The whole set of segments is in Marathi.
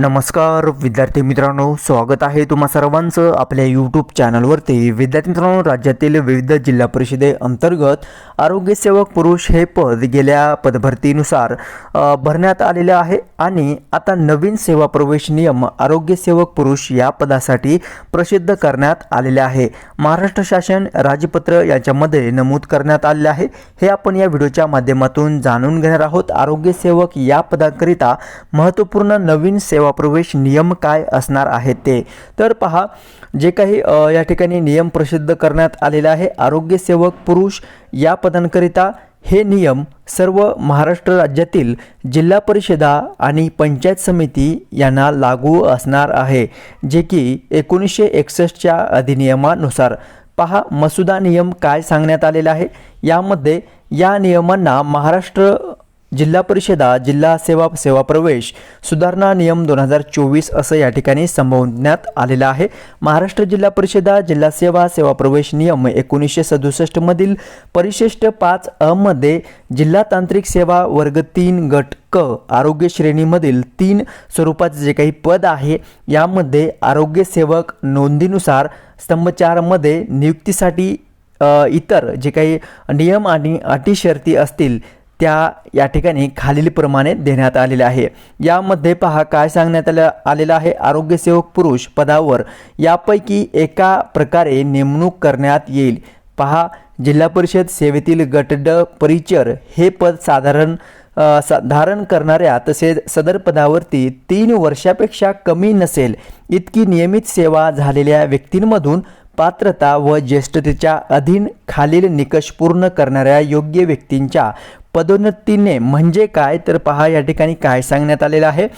नमस्कार विद्यार्थी मित्रांनो स्वागत आहे तुम्हा सर्वांचं आपल्या यूट्यूब चॅनलवरती विद्यार्थी मित्रांनो राज्यातील विविध जिल्हा परिषदे अंतर्गत आरोग्यसेवक पुरुष हे पद गेल्या पदभरतीनुसार भरण्यात आलेलं आहे आणि आता नवीन सेवा प्रवेश नियम आरोग्यसेवक पुरुष या पदासाठी प्रसिद्ध करण्यात आलेले आहे. महाराष्ट्र शासन राजपत्र याच्यामध्ये नमूद करण्यात आलेले आहे. हे आपण या व्हिडिओच्या माध्यमातून जाणून घेणार आहोत. आरोग्यसेवक या पदाकरिता महत्त्वपूर्ण नवीन सेवा प्रवेश नियम काय असणार आहेत ते? तर पहा जे काही या ठिकाणी नियम प्रसिद्ध करण्यात आलेले आहे आरोग्यसेवक पुरुष या पदांकरिता हे नियम सर्व महाराष्ट्र राज्यातील जिल्हा परिषदा आणि पंचायत समिती यांना लागू असणार आहे जे की एकोणीसशे एकसष्टच्या अधिनियमानुसार. पहा मसुदा नियम काय सांगण्यात आलेला आहे? यामध्ये या नियमांना महाराष्ट्र जिल्हा परिषदा जिल्हा सेवा सेवा प्रवेश सुधारणा नियम दोन हजार चोवीस असं या ठिकाणी संबोधण्यात आलेलं आहे. महाराष्ट्र जिल्हा परिषदा जिल्हा सेवा सेवा प्रवेश नियम एकोणीसशे सदुसष्टमधील परिशिष्ट पाच अ मध्ये जिल्हा तांत्रिक सेवा वर्ग तीन गट क आरोग्य श्रेणीमधील तीन स्वरूपाचे जे काही पद आहे यामध्ये आरोग्य सेवक नोंदीनुसार स्तंभ चारमध्ये नियुक्तीसाठी इतर जे काही नियम आणि अटी शर्ती असतील त्या या ठिकाणी खालीलप्रमाणे देण्यात आलेल्या आहे. यामध्ये पहा काय सांगण्यात आलं आलेलं आहे. आरोग्यसेवक पुरुष पदावर यापैकी एका प्रकारे नेमणूक करण्यात येईल. पहा जिल्हा परिषद सेवेतील गट ड परिचर हे पद साधारण सा- धारण करणाऱ्या तसेच सदर पदावरती तीन वर्षापेक्षा कमी नसेल इतकी नियमित सेवा झालेल्या व्यक्तींमधून पात्रता व ज्येष्ठतेच्या अधीन खालील निकष पूर्ण करणाऱ्या योग्य व्यक्तींच्या पदोन्नतीने म्हणजे काय? तर पहा या ठिकाणी काय सांगण्यात आलेलं आहे.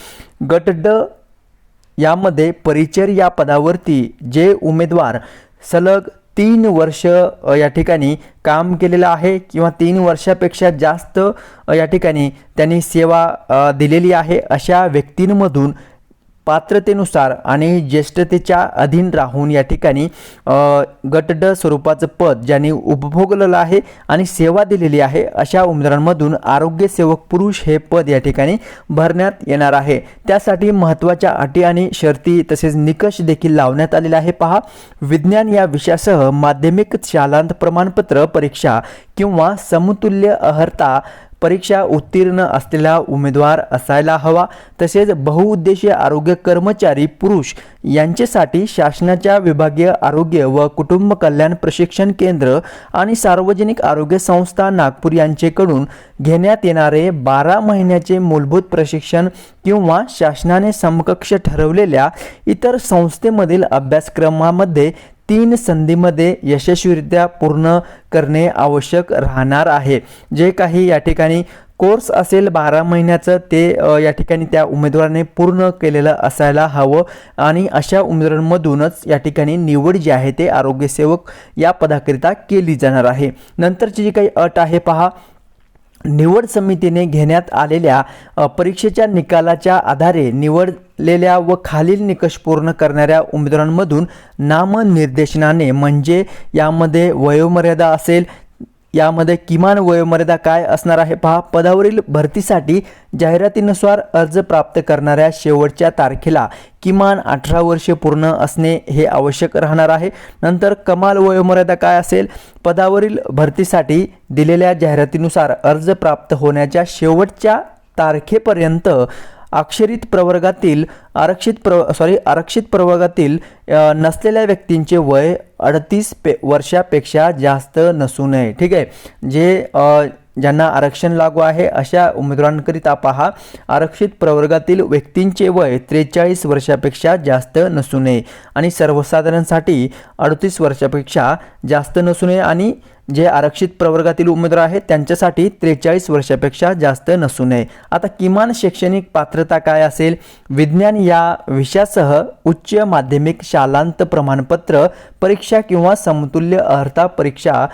गट ड यामध्ये परिचर या पदावरती जे उमेदवार सलग तीन वर्ष या ठिकाणी काम केलेलं आहे किंवा तीन वर्षापेक्षा जास्त या ठिकाणी त्यांनी सेवा दिलेली आहे अशा व्यक्तींमधून पात्रतेनुसार आणि ज्येष्ठतेच्या अधीन राहून या ठिकाणी गटड स्वरूपाचं पद ज्यांनी उपभोगलेलं आहे आणि सेवा दिलेली आहे अशा उमेदवारांमधून आरोग्य सेवक पुरुष हे पद या ठिकाणी भरण्यात येणार आहे. त्यासाठी महत्त्वाच्या अटी आणि शर्ती तसेच निकष देखील लावण्यात आलेला आहे. पहा विज्ञान या विषयासह माध्यमिक शालांत प्रमाणपत्र परीक्षा किंवा समतुल्य अहर्ता परीक्षा उत्तीर्ण असलेला उमेदवार असायला हवा. तसेच बहुउद्देशीय आरोग्य कर्मचारी पुरुष यांच्यासाठी शासनाच्या विभागीय आरोग्य व कुटुंब कल्याण प्रशिक्षण केंद्र आणि सार्वजनिक आरोग्य संस्था नागपूर यांचेकडून घेण्यात येणारे बारा महिन्याचे मूलभूत प्रशिक्षण किंवा शासनाने समकक्ष ठरवलेल्या इतर संस्थेमधील अभ्यासक्रमामध्ये तीन संधीमध्ये यशस्वीरित्या पूर्ण करणे आवश्यक राहणार आहे. जे काही या ठिकाणी कोर्स असेल बारा महिन्याचं ते या ठिकाणी त्या उमेदवाराने पूर्ण केलेलं असायला हवं आणि अशा उमेदवारांमधूनच या ठिकाणी निवड जी आहे ते आरोग्यसेवक या पदाकरिता केली जाणार आहे. नंतरची जी काही अट आहे पहा. निवड समितीने घेण्यात आलेल्या परीक्षेच्या निकालाच्या आधारे निवडलेल्या व खालील निकष पूर्ण करणाऱ्या उमेदवारांमधून नामनिर्देशनाने म्हणजे यामध्ये वयोमर्यादा असेल यामध्ये किमान वयोमर्यादा काय असणार आहे पहा. पदावरील भरतीसाठी जाहिरातीनुसार अर्ज प्राप्त करणाऱ्या शेवटच्या तारखेला किमान अठरा वर्षे पूर्ण असणे हे आवश्यक राहणार आहे. नंतर कमाल वयोमर्यादा काय असेल? पदावरील भरतीसाठी दिलेल्या जाहिरातीनुसार अर्ज प्राप्त होण्याच्या शेवटच्या तारखेपर्यंत अक्षरित प्रवर्गातील आरक्षित प्र सॉरी आरक्षित प्रवर्गातील नसलेल्या व्यक्तींचे वय अडतीस पे वर्षापेक्षा जास्त नसू नये. ठीक आहे? जे ज्यांना आरक्षण लागू आहे अशा उमेदवारांकरिता पहा आरक्षित प्रवर्गातील व्यक्तींचे वय त्रेचाळीस वर्षापेक्षा जास्त नसू नये. आणि सर्वसाधारणसाठी अडतीस वर्षापेक्षा जास्त नसू नये आणि जे आरक्षित प्रवर्गातील उमेदवार आहेत त्यांच्यासाठी त्रेचाळीस वर्षापेक्षा जास्त नसू नये. आता किमान शैक्षणिक पात्रता काय असेल? विज्ञान या विषयासह उच्च माध्यमिक शालांत प्रमाणपत्र परीक्षा किंवा समतुल्य अर्हता परीक्षा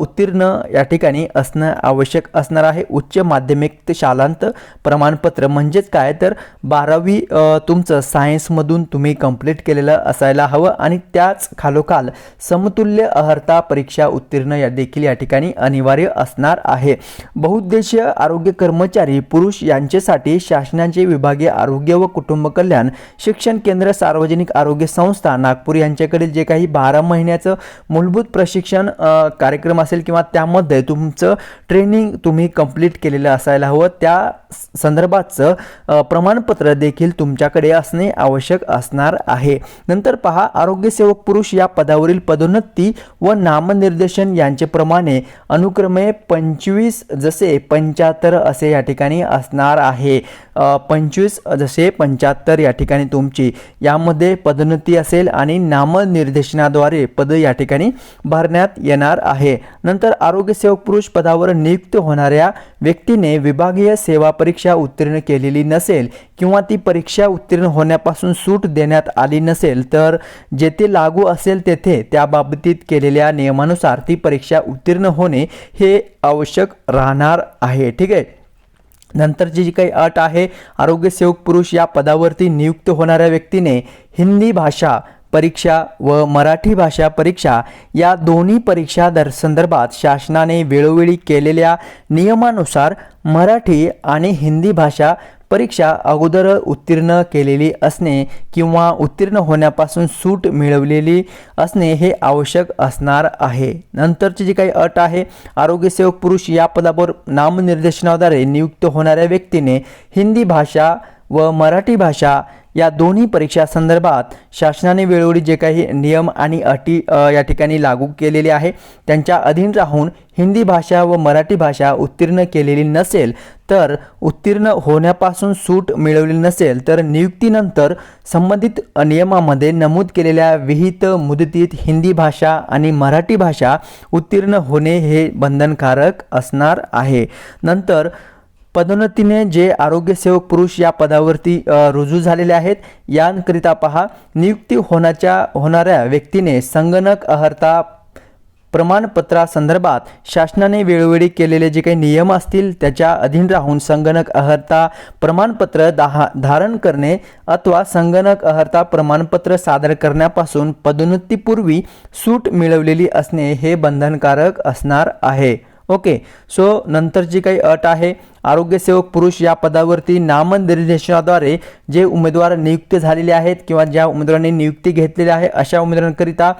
उत्तीर्ण या ठिकाणी असणं आवश्यक असणार आहे. उच्च माध्यमिक ते शालांत प्रमाणपत्र म्हणजेच काय? तर बारावी तुमचं सायन्समधून तुम्ही कंप्लीट केलेलं असायला हवं आणि त्याच खालोखाल समतुल्य अर्हता परीक्षा उत्तीर्ण देखील या ठिकाणी अनिवार्य असणार आहे. बहुउद्देशीय आरोग्य कर्मचारी पुरुष यांच्यासाठी शासनाचे विभागीय आरोग्य व कुटुंब कल्याण शिक्षण केंद्र सार्वजनिक आरोग्य संस्था नागपूर यांच्याकडील जे काही बारा महिन्याचं मूलभूत प्रशिक्षण कार्यक्रम असेल किंवा त्यामध्ये तुमचं ट्रेनिंग तुम्ही कंप्लीट केलेलं असायला हवं त्या संदर्भातचं प्रमाणपत्र देखील तुमच्याकडे असणे आवश्यक असणार आहे. नंतर पहा आरोग्य सेवक पुरुष या पदावरील पदोन्नती व नामनिर्देशन यांचे प्रमाणे अनुक्रमे पंचवीस जसे पंच्याहत्तर असे या ठिकाणी असणार आहे. पंचवीस जसे पंच्याहत्तर या ठिकाणी तुमची. यामध्ये पदोन्नती असेल आणि नामनिर्देशनाद्वारे पद या ठिकाणी भरण्यात येणार आहे. नंतर आरोग्य सेवक पुरुष पदावर नियुक्त होणाऱ्या व्यक्तीने विभागीय सेवा परीक्षा उत्तीर्ण केलेली नसेल किंवा ती परीक्षा उत्तीर्ण होण्यापासून सूट देण्यात आली नसेल तर जेथे लागू असेल तेथे त्याबाबतीत केलेल्या नियमानुसार ती परीक्षा उत्तीर्ण होणे हे आवश्यक राहणार आहे. ठीक आहे? नंतरची जी काही अट आहे आरोग्यसेवक पुरुष या पदावरती नियुक्त होणाऱ्या व्यक्तीने हिंदी भाषा परीक्षा व मराठी भाषा परीक्षा या दोन्ही परीक्षा दर संदर्भात शासनाने वेळोवेळी केलेल्या नियमानुसार मराठी आणि हिंदी भाषा परीक्षा अगोदर उत्तीर्ण केलेली असणे किंवा उत्तीर्ण होण्यापासून सूट मिळवलेली असणे हे आवश्यक असणार आहे. नंतरची जी काही अट आहे आरोग्यसेवक पुरुष या पदावर नामनिर्देशनाद्वारे नियुक्त होणाऱ्या व्यक्तीने हिंदी भाषा व मराठी भाषा या दोन्ही परीक्षा संदर्भात शासनाने वेळोवेळी जे काही नियम आणि अटी या ठिकाणी लागू केलेले आहे त्यांच्या अधीन राहून हिंदी भाषा व मराठी भाषा उत्तीर्ण केलेली नसेल तर उत्तीर्ण होण्यापासून सूट मिळवली नसेल तर नियुक्तीनंतर संबंधित नियमामध्ये नमूद केलेल्या विहित मुदतीत हिंदी भाषा आणि मराठी भाषा उत्तीर्ण होणे हे बंधनकारक असणार आहे. नंतर पदोन्नतीने जे आरोग्यसेवक पुरुष या पदावरती रुजू झालेले आहेत यांकरिता पहा नियुक्ती होण्याच्या होणाऱ्या व्यक्तीने संगणक अहर्ता प्रमाणपत्रासंदर्भात शासनाने वेळोवेळी केलेले जे काही नियम असतील त्याच्या अधीन राहून संगणक अहर्ता प्रमाणपत्र दाहा धारण करणे अथवा संगणक अहर्ता प्रमाणपत्र सादर करण्यापासून पदोन्नतीपूर्वी सूट मिळवलेली असणे हे बंधनकारक असणार आहे. ओके सो नंतरची काही अट आहे आरोग्यसेवक पुरुष या पदावरती नामनिर्देशनाद्वारे जे उमेदवार नियुक्त झालेले आहेत किंवा ज्या उमेदवारांनी नियुक्ती घेतलेली आहे अशा उमेदवारांकरिता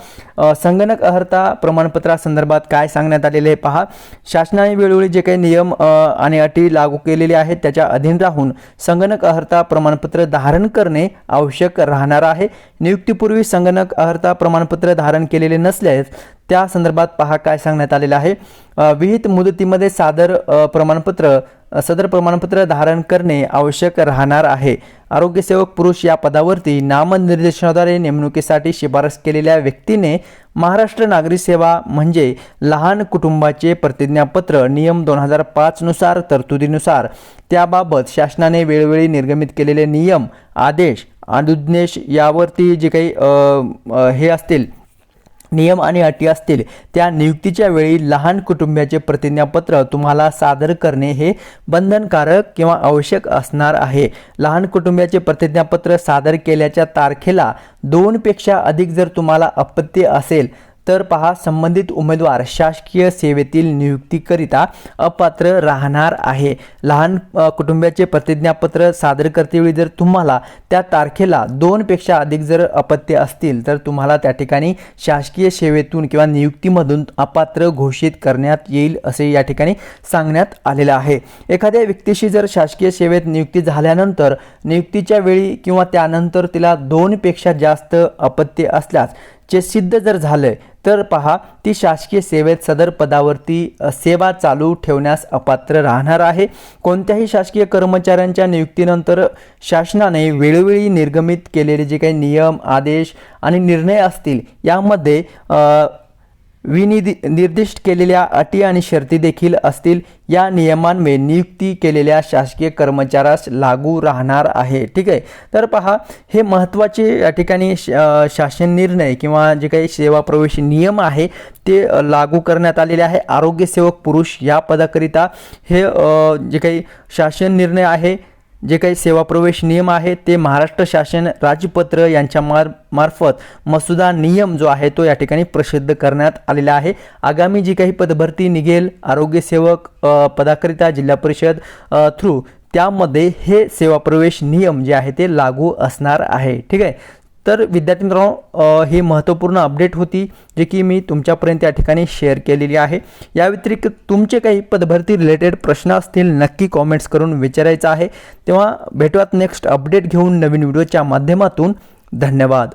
संगणक अर्हता प्रमाणपत्रासंदर्भात काय सांगण्यात आलेले आहे पहा. शासनाने वेळोवेळी जे काही नियम आणि अटी लागू केलेले आहेत त्याच्या अधीन राहून संगणक अर्हता प्रमाणपत्र धारण करणे आवश्यक राहणार आहे. नियुक्तीपूर्वी संगणक अर्हता प्रमाणपत्र धारण केलेले नसल्यास त्या संदर्भात पहा काय सांगण्यात आलेलं आहे. विहित मुदतीमध्ये सादर प्रमाणपत्र सदर प्रमाणपत्र धारण करणे आवश्यक राहणार आहे. आरोग्यसेवक पुरुष या पदावरती नामनिर्देशनाद्वारे नेमणुकीसाठी शिफारस केलेल्या व्यक्तीने महाराष्ट्र नागरी सेवा म्हणजे लहान कुटुंबाचे प्रतिज्ञापत्र नियम दोन हजार पाचनुसार तरतुदीनुसार. त्याबाबत शासनाने वेळोवेळी निर्गमित केलेले नियम आदेश अनुज्ञेश यावरती जे काही हे असतील नियम आणि अटी असतील त्या नियुक्तीच्या वेळी लहान कुटुंबाचे प्रतिज्ञापत्र तुम्हाला सादर करणे हे बंधनकारक किंवा आवश्यक असणार आहे. लहान कुटुंबाचे प्रतिज्ञापत्र सादर केल्याच्या तारखेला दोनपेक्षा अधिक जर तुम्हाला आपत्ती असेल तर पहा संबंधित उमेदवार शासकीय सेवेतील नियुक्तीकरिता अपात्र राहणार आहे. लहान कुटुंबाचे प्रतिज्ञापत्र सादर करतेवेळी जर तुम्हाला त्या तारखेला दोनपेक्षा अधिक जर अपत्य असतील तर तुम्हाला त्या ठिकाणी शासकीय सेवेतून किंवा नियुक्तीमधून अपात्र घोषित करण्यात येईल असे या ठिकाणी सांगण्यात आलेलं आहे. एखाद्या व्यक्तीशी जर शासकीय सेवेत नियुक्ती झाल्यानंतर नियुक्तीच्या वेळी किंवा त्यानंतर तिला दोनपेक्षा जास्त अपत्य असल्यास जे सिद्ध जर झालं तर पहा ती शासकीय सेवेत सदर पदावरती सेवा चालू ठेवण्यास अपात्र राहणार आहे. कोणत्याही शासकीय कर्मचाऱ्यांच्या नियुक्तीनंतर शासनाने वेळोवेळी निर्गमित केलेले जे काही नियम आदेश आणि निर्णय असतील यामध्ये अ, निर्दिष्ट केलेल्या अटी आणि शर्ती देखील असतील या नियमांमुळे नियुक्ती केलेल्या शासकीय कर्मचाऱ्यास लागू राहणार आहे. ठीक आहे? तर पहा हे महत्त्वाचे या ठिकाणी शासन निर्णय किंवा जे काही सेवा प्रवेश नियम आहे ते लागू करण्यात आलेले आहे. आरोग्यसेवक पुरुष या पदाकरिता हे जे काही शासन निर्णय आहे जे काही सेवा प्रवेश नियम आहे ते महाराष्ट्र शासन राजपत्र यांच्या मार मार्फत मसुदा नियम जो आहे तो या ठिकाणी प्रसिद्ध करण्यात आलेला आहे. आगामी जी काही पदभरती निघेल आरोग्यसेवक पदाकरिता जिल्हा परिषद थ्रू त्यामध्ये हे सेवा प्रवेश नियम जे आहे ते लागू असणार आहे. ठीक आहे? तर विद्यार्थी मित्रांनो ही महत्त्वपूर्ण अपडेट होती जे की मी तुमच्यापर्यंत या ठिकाणी शेअर केलेली आहे. या व्यतिरिक्त तुमचे काही पदभरती रिलेटेड प्रश्न असतील नक्की कॉमेंट्स करून विचारायचं आहे. तेव्हा भेटूयात नेक्स्ट अपडेट घेऊन नवीन व्हिडिओच्या माध्यमातून. धन्यवाद.